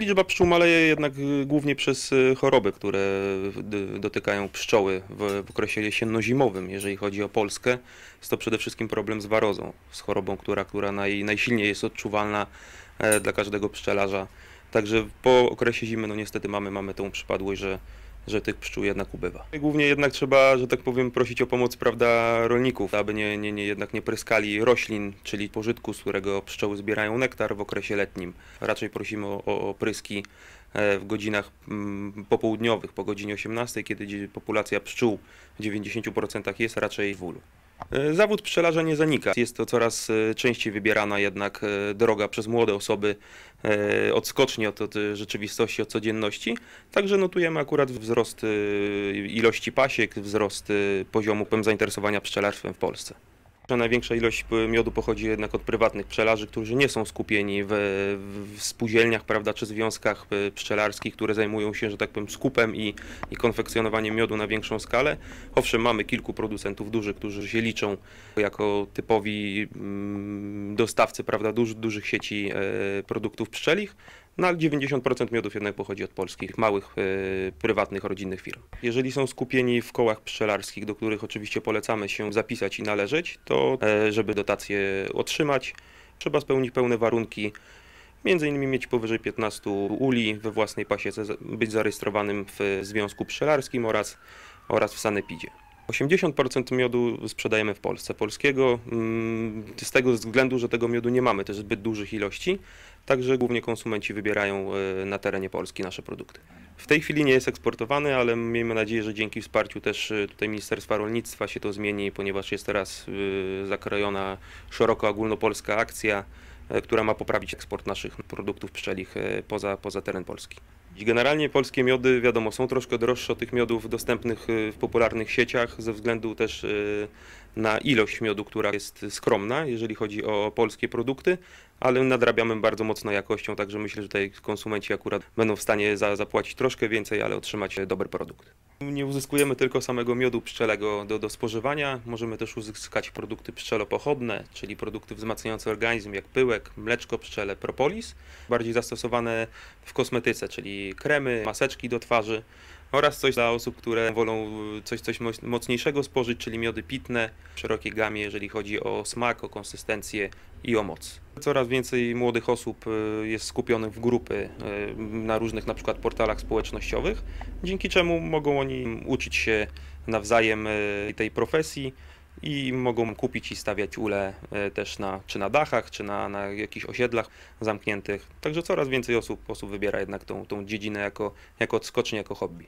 Liczba pszczół maleje jednak y, głównie przez y, choroby, które dotykają pszczoły w, w okresie jesienno-zimowym. Jeżeli chodzi o Polskę, jest to przede wszystkim problem z warozą, z chorobą, która, która naj, najsilniej jest odczuwalna e, dla każdego pszczelarza. Także po okresie zimy, no niestety mamy, mamy tą przypadłość, że, że tych pszczół jednak ubywa. Głównie jednak trzeba, że tak powiem, prosić o pomoc, prawda, rolników, aby nie, nie, nie, jednak nie pryskali roślin, czyli pożytku, z którego pszczoły zbierają nektar w okresie letnim. Raczej prosimy o, o, pryski e, w godzinach mm, popołudniowych, po godzinie 18, kiedy populacja pszczół w 90% jest raczej w ulu. E, Zawód pszczelarza nie zanika. Jest to coraz e, częściej wybierana jednak e, droga przez młode osoby odskocznie od, od rzeczywistości, od codzienności. Także notujemy akurat wzrost ilości pasiek, wzrost poziomu zainteresowania pszczelarstwem w Polsce. Największa ilość miodu pochodzi jednak od prywatnych pszczelarzy, którzy nie są skupieni w, w spółdzielniach prawda, czy związkach e, pszczelarskich, które zajmują się, że tak powiem, skupem i, i konfekcjonowaniem miodu na większą skalę. Owszem, mamy kilku producentów dużych, którzy się liczą jako typowi mm, dostawcy prawda, duż, dużych sieci e, produktów pszczelich, no ale 90% miodów jednak pochodzi od polskich, małych, e, prywatnych, rodzinnych firm. Jeżeli są skupieni w kołach pszczelarskich, do których oczywiście polecamy się zapisać i należeć, to e, żeby dotacje otrzymać, trzeba spełnić pełne warunki, między innymi mieć powyżej 15 uli we własnej pasiece, za- być zarejestrowanym w Związku Pszczelarskim oraz, oraz w Sanepidzie. 80% miodu sprzedajemy w Polsce polskiego, mm, z tego względu, że tego miodu nie mamy też zbyt dużych ilości, także głównie konsumenci wybierają e, na terenie Polski nasze produkty. W tej chwili nie jest eksportowany, ale miejmy nadzieję, że dzięki wsparciu też e, tutaj Ministerstwa Rolnictwa się to zmieni, ponieważ jest teraz e, zakrojona szeroko ogólnopolska akcja, która ma poprawić eksport naszych produktów pszczelich poza, poza teren Polski. Generalnie polskie miody, wiadomo, są troszkę droższe od tych miodów dostępnych y, w popularnych sieciach, ze względu też y, na ilość miodu, która jest skromna, jeżeli chodzi o polskie produkty, ale nadrabiamy bardzo mocno jakością, także myślę, że tutaj konsumenci akurat będą w stanie za, zapłacić troszkę więcej, ale otrzymać dobry produkt. Nie uzyskujemy tylko samego miodu pszczelego do, do spożywania, możemy też uzyskać produkty pszczelopochodne, czyli produkty wzmacniające organizm, jak pyłek, mleczko pszczele, propolis, bardziej zastosowane w kosmetyce, czyli kremy, maseczki do twarzy oraz coś dla osób, które wolą y, coś, coś moc- mocniejszego spożyć, czyli miody pitne w szerokiej gamie, jeżeli chodzi o smak, o konsystencję i o moc. Coraz więcej młodych osób y, jest skupionych w grupy y, na różnych na przykład portalach społecznościowych, dzięki czemu mogą oni uczyć się nawzajem tej profesji i mogą kupić i stawiać ule e, też na, czy na dachach, czy na, na jakichś osiedlach zamkniętych. Także coraz więcej osób, osób wybiera jednak tą, tą dziedzinę jako, jako odskocznię, jako hobby.